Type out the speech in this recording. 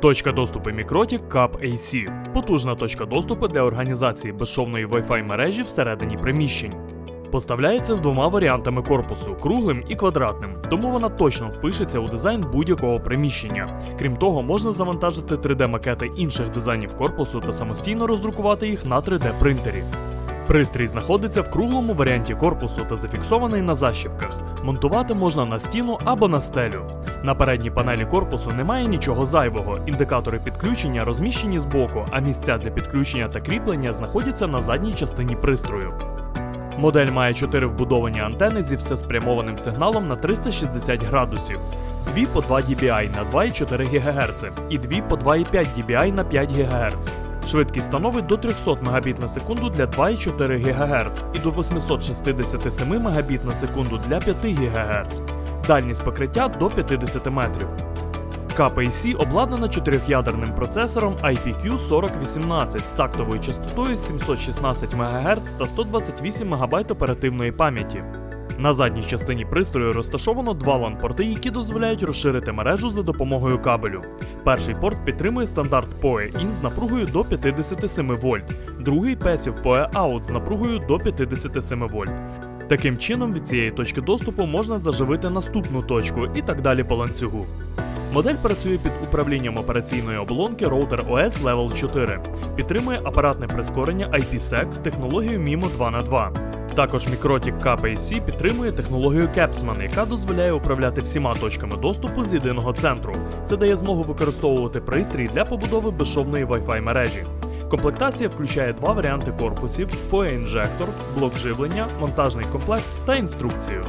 Точка доступу Мікротік CAP AC – потужна точка доступу для організації безшовної Wi-Fi мережі всередині приміщень. Поставляється з двома варіантами корпусу круглим і квадратним, тому вона точно впишеться у дизайн будь-якого приміщення. Крім того, можна завантажити 3D-макети інших дизайнів корпусу та самостійно роздрукувати їх на 3D-принтері. Пристрій знаходиться в круглому варіанті корпусу та зафіксований на защіпках. Монтувати можна на стіну або на стелю. На передній панелі корпусу немає нічого зайвого. Індикатори підключення розміщені збоку, а місця для підключення та кріплення знаходяться на задній частині пристрою. Модель має 4 вбудовані антени зі всеспрямованим сигналом на 360 градусів, 2 по 2 dBi на 2,4 ГГц і 2 по 2,5 dBi на 5 ГГц. Швидкість становить до 300 Мбіт на секунду для 2,4 ГГц і до 867 Мбіт на секунду для 5 ГГц. Дальність покриття до 50 метрів. KPC обладнана чотирьохядерним процесором IPQ4018 з тактовою частотою 716 МГц та 128 МБ оперативної пам'яті. На задній частині пристрою розташовано два LAN-порти, які дозволяють розширити мережу за допомогою кабелю. Перший порт підтримує стандарт PoE-IN з напругою до 57 вольт, другий Passive PoE-OUT з напругою до 57 вольт. Таким чином, від цієї точки доступу можна заживити наступну точку і так далі по ланцюгу. Модель працює під управлінням операційної оболонки Router OS Level 4, підтримує апаратне прискорення IPsec технологію MIMO 2х2. Також Mikrotik KPC підтримує технологію Capsman, яка дозволяє управляти всіма точками доступу з єдиного центру. Це дає змогу використовувати пристрій для побудови безшовної Wi-Fi мережі. Комплектація включає два варіанти корпусів: PoE-інжектор, блок живлення, монтажний комплект та інструкцію.